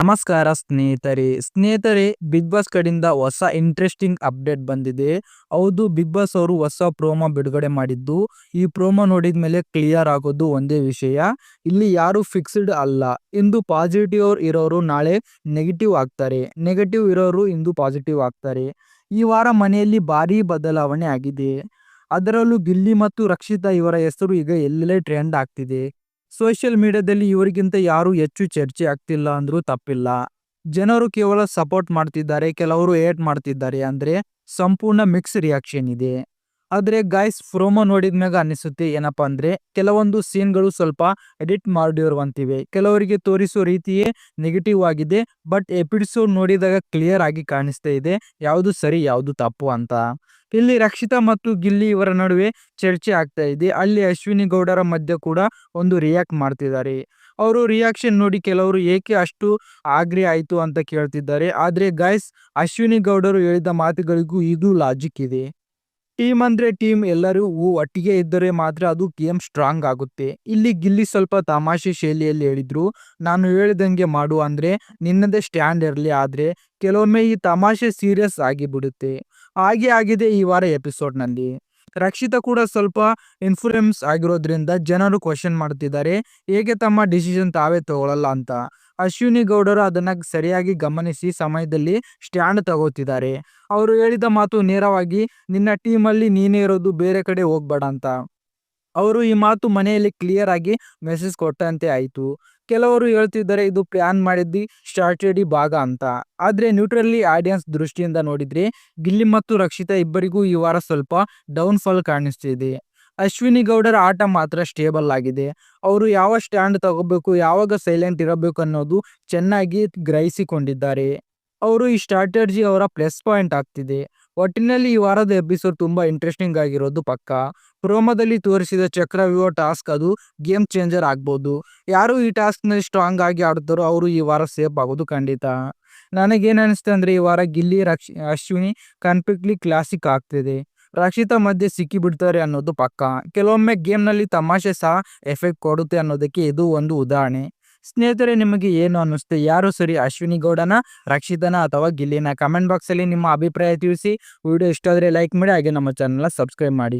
ನಮಸ್ಕಾರ ಸ್ನೇಹಿತರೆ. ಸ್ನೇಹಿತರೆ ಬಿಗ್ ಬಾಸ್ ಕಡೆಯಿಂದ ಹೊಸ ಇಂಟ್ರೆಸ್ಟಿಂಗ್ ಅಪ್ಡೇಟ್ ಬಂದಿದೆ. ಹೌದು ಬಿಗ್ ಬಾಸ್ ಅವರು ಹೊಸ ಪ್ರೋಮೋ ಬಿಡುಗಡೆ ಮಾಡಿದ್ದು. ಈ ಪ್ರೋಮೋ ನೋಡಿದ ಮೇಲೆ ಕ್ಲಿಯರ್ ಆಗೋದು ಒಂದೇ ವಿಷಯ. ಇಲ್ಲಿ ಯಾರು ಫಿಕ್ಸ್ಡ್ ಅಲ್ಲ. ಇಂದು ಪಾಸಿಟಿವ್ ಇರೋರು ನಾಳೆ ನೆಗೆಟಿವ್ ಆಗ್ತಾರೆ. ನೆಗೆಟಿವ್ ಇರೋರು ಇಂದು ಪಾಸಿಟಿವ್ ಆಗ್ತಾರೆ. ಈ ವಾರ ಮನೆಯಲ್ಲಿ ಭಾರಿ ಬದಲಾವಣೆ ಆಗಿದೆ. ಅದರಲ್ಲೂ ಗಿಲ್ಲಿ ಮತ್ತು ರಕ್ಷಿತಾ ಇವರ ಹೆಸರು ಈಗ ಎಲ್ಲೆಲ್ಲೇ ಟ್ರೆಂಡ್ ಆಗ್ತಿದೆ. ಸೋಷಿಯಲ್ ಮೀಡಿಯಾದಲ್ಲಿ ಇವರಿಗಿಂತ ಯಾರು ಹೆಚ್ಚು ಚರ್ಚೆ ಆಗ್ತಿಲ್ಲ ಅಂದ್ರೂ ತಪ್ಪಿಲ್ಲ. ಜನರು ಕೇವಲ ಸಪೋರ್ಟ್ ಮಾಡ್ತಿದ್ದಾರೆ, ಕೆಲವರು ಏಟ್ ಮಾಡ್ತಿದ್ದಾರೆ, ಅಂದ್ರೆ ಸಂಪೂರ್ಣ ಮಿಕ್ಸ್ ರಿಯಾಕ್ಷನ್ ಇದೆ. ಆದ್ರೆ ಗಾಯ್ಸ್ ಪ್ರೋಮೋ ನೋಡಿದ ಮ್ಯಾಗ ಅನಿಸುತ್ತೆ ಏನಪ್ಪಾ ಅಂದ್ರೆ, ಕೆಲವೊಂದು ಸೀನ್ಗಳು ಸ್ವಲ್ಪ ಎಡಿಟ್ ಮಾಡಿರುವಂತಿವೆ ಕೆಲವರಿಗೆ ತೋರಿಸೋ ರೀತಿಯೇ ನೆಗೆಟಿವ್ ಆಗಿದೆ ಬಟ್ ಎಪಿಸೋಡ್ ನೋಡಿದಾಗ ಕ್ಲಿಯರ್ ಆಗಿ ಕಾಣಿಸ್ತಾ ಇದೆ, ಯಾವುದು ಸರಿ, ಯಾವುದು ತಪ್ಪು ಅಂತ. ಇಲ್ಲಿ ರಕ್ಷಿತಾ ಮತ್ತು ಗಿಲ್ಲಿ ಇವರ ನಡುವೆ ಚರ್ಚೆ ಆಗ್ತಾ ಇದೆ. ಅಲ್ಲಿ ಅಶ್ವಿನಿ ಗೌಡರ ಮಧ್ಯೆ ಕೂಡ ಒಂದು ರಿಯಾಕ್ಟ್ ಮಾಡ್ತಿದ್ದಾರೆ. ಅವರು ರಿಯಾಕ್ಷನ್ ನೋಡಿ ಕೆಲವರು ಏಕೆ ಅಷ್ಟು ಆಗ್ರಿ ಆಯಿತು ಅಂತ ಕೇಳ್ತಿದ್ದಾರೆ. ಆದ್ರೆ ಗಾಯ್ಸ್ ಅಶ್ವಿನಿ ಗೌಡರು ಹೇಳಿದ ಮಾತುಗಳಿಗೂ ಇದು ಲಾಜಿಕ್ ಇದೆ. ಟೀಮ್ ಅಂದ್ರೆ ಟೀಮ್, ಎಲ್ಲರೂ ಒಟ್ಟಿಗೆ ಇದ್ದರೆ ಮಾತ್ರ ಅದು ಗೇಮ್ ಸ್ಟ್ರಾಂಗ್ ಆಗುತ್ತೆ. ಇಲ್ಲಿ ಗಿಲ್ಲಿ ಸ್ವಲ್ಪ ತಮಾಷೆ ಶೈಲಿಯಲ್ಲಿ ಹೇಳಿದ್ರು. ನಾನು ಹೇಳಿದಂಗೆ ಮಾಡು ಅಂದ್ರೆ ನಿನ್ನದೇ ಸ್ಟ್ಯಾಂಡ್ ಇರಲಿ, ಆದ್ರೆ ಕೆಲವೊಮ್ಮೆ ಈ ತಮಾಷೆ ಸೀರಿಯಸ್ ಆಗಿ ಬಿಡುತ್ತೆ ಹಾಗೆ ಆಗಿದೆ ಈ ವಾರ ಎಪಿಸೋಡ್ನಲ್ಲಿ. ರಕ್ಷಿತಾ ಕೂಡ ಸ್ವಲ್ಪ ಇನ್ಫ್ಲೂಯೆನ್ಸ್ ಆಗಿರೋದ್ರಿಂದ ಜನರು ಕ್ವಶನ್ ಮಾಡ್ತಿದ್ದಾರೆ. ಹೇಗೆ ತಮ್ಮ ಡಿಸಿಷನ್ ತಾವೇ ತಗೊಳ್ಳಲ್ಲ ಅಂತ. ಅಶ್ವಿನಿ ಗೌಡರು ಅದನ್ನ ಸರಿಯಾಗಿ ಗಮನಿಸಿ ಸಮಯದಲ್ಲಿ ಸ್ಟ್ಯಾಂಡ್ ತಗೋತಿದ್ದಾರೆ. ಅವರು ಹೇಳಿದ ಮಾತು ನೇರವಾಗಿ, ನಿನ್ನ ಟೀಮಲ್ಲಿ ನೀನೇ ಇರೋದು ಬೇರೆ ಕಡೆ ಹೋಗ್ಬೇಡ ಅಂತ. ಅವರು ಈ ಮಾತು ಮನೆಯಲ್ಲಿ ಕ್ಲಿಯರ್ ಆಗಿ ಮೆಸೇಜ್ ಕೊಟ್ಟಂತೆ ಆಯಿತು. ಕೆಲವರು ಹೇಳ್ತಿದ್ದಾರೆ, ಇದು ಪ್ಲಾನ್ ಮಾಡಿದ್ದು ಸ್ಟ್ರಾಟಜಿ ಭಾಗ ಅಂತ. ಆದರೆ ನ್ಯೂಟ್ರಲಿ ಆಡಿಯನ್ಸ್ ದೃಷ್ಟಿಯಿಂದ ನೋಡಿದರೆ, ಗಿಲ್ಲಿ ಮತ್ತು ರಕ್ಷಿತಾ ಇಬ್ಬರಿಗೂ ಈ ವಾರ ಸ್ವಲ್ಪ ಡೌನ್ ಫಾಲ್ ಕಾಣಿಸ್ತಿದೆ. ಅಶ್ವಿನಿ ಗೌಡರ ಆಟ ಮಾತ್ರ ಸ್ಟೇಬಲ್ ಆಗಿದೆ. ಅವರು ಯಾವ ಸ್ಟ್ಯಾಂಡ್ ತಗೋಬೇಕು, ಯಾವಾಗ ಸೈಲೆಂಟ್ ಇರಬೇಕು ಅನ್ನೋದು ಚೆನ್ನಾಗಿ ಗ್ರಹಿಸಿಕೊಂಡಿದ್ದಾರೆ. ಅವರು ಈ ಸ್ಟ್ರಾಟಜಿ ಅವರ ಪ್ಲಸ್ ಪಾಯಿಂಟ್ ಆಗ್ತಿದೆ. ಒಟ್ಟಿನಲ್ಲಿ ಈ ವಾರದ ಎಪಿಸೋಡ್ ತುಂಬಾ ಇಂಟ್ರೆಸ್ಟಿಂಗ್ ಆಗಿರೋದು ಪಕ್ಕ. ಪ್ರೋಮೋದಲ್ಲಿ ತೋರಿಸಿದ ಚಕ್ರವ್ಯೂಹ ಟಾಸ್ಕ್ ಅದು ಗೇಮ್ ಚೇಂಜರ್ ಆಗ್ಬೋದು. ಯಾರು ಈ ಟಾಸ್ಕ್ನಲ್ಲಿ ಸ್ಟ್ರಾಂಗ್ ಆಗಿ ಆಡ್ತಾರೋ ಅವರು ಈ ವಾರ ಸೇಫ್ ಆಗೋದು ಖಂಡಿತ. ನನಗೇನು ಅನಿಸ್ತು ಅಂದ್ರೆ ಈ ವಾರ ಗಿಲ್ಲಿ, ರಕ್ಷ, ಅಶ್ವಿನಿ ಕನ್ಫ್ಲಿಕ್ಟ್ಲಿ ಕ್ಲಾಸಿಕ್ ಆಗ್ತಿದೆ. ರಕ್ಷಿತಾ ಮಧ್ಯೆ ಸಿಕ್ಕಿಬಿಡ್ತಾರೆ ಅನ್ನೋದು ಪಕ್ಕ. ಕೆಲವೊಮ್ಮೆ ಗೇಮ್ನಲ್ಲಿ ತಮಾಷೆ ಸಹ ಎಫೆಕ್ಟ್ ಕೊಡುತ್ತೆ ಅನ್ನೋದಕ್ಕೆ ಇದು ಒಂದು ಉದಾಹರಣೆ. ಸ್ನೇಹಿತರೆ, ನಿಮಗೆ ಏನು ಅನ್ನಿಸ್ತು? ಯಾರು ಸರಿ? ಅಶ್ವಿನಿ ಗೌಡನ, ರಕ್ಷಿತನ ಅಥವಾ ಗಿಲ್ಲಿನ? ಕಮೆಂಟ್ ಬಾಕ್ಸ್ ಅಲ್ಲಿ ನಿಮ್ಮ ಅಭಿಪ್ರಾಯ ತಿಳಿಸಿ. ವಿಡಿಯೋ ಇಷ್ಟ ಆದರೆ ಲೈಕ್ ಮಾಡಿ, ಹಾಗೆ ನಮ್ಮ ಚಾನೆಲ್ ಸಬ್ಸ್ಕ್ರೈಬ್ ಮಾಡಿ.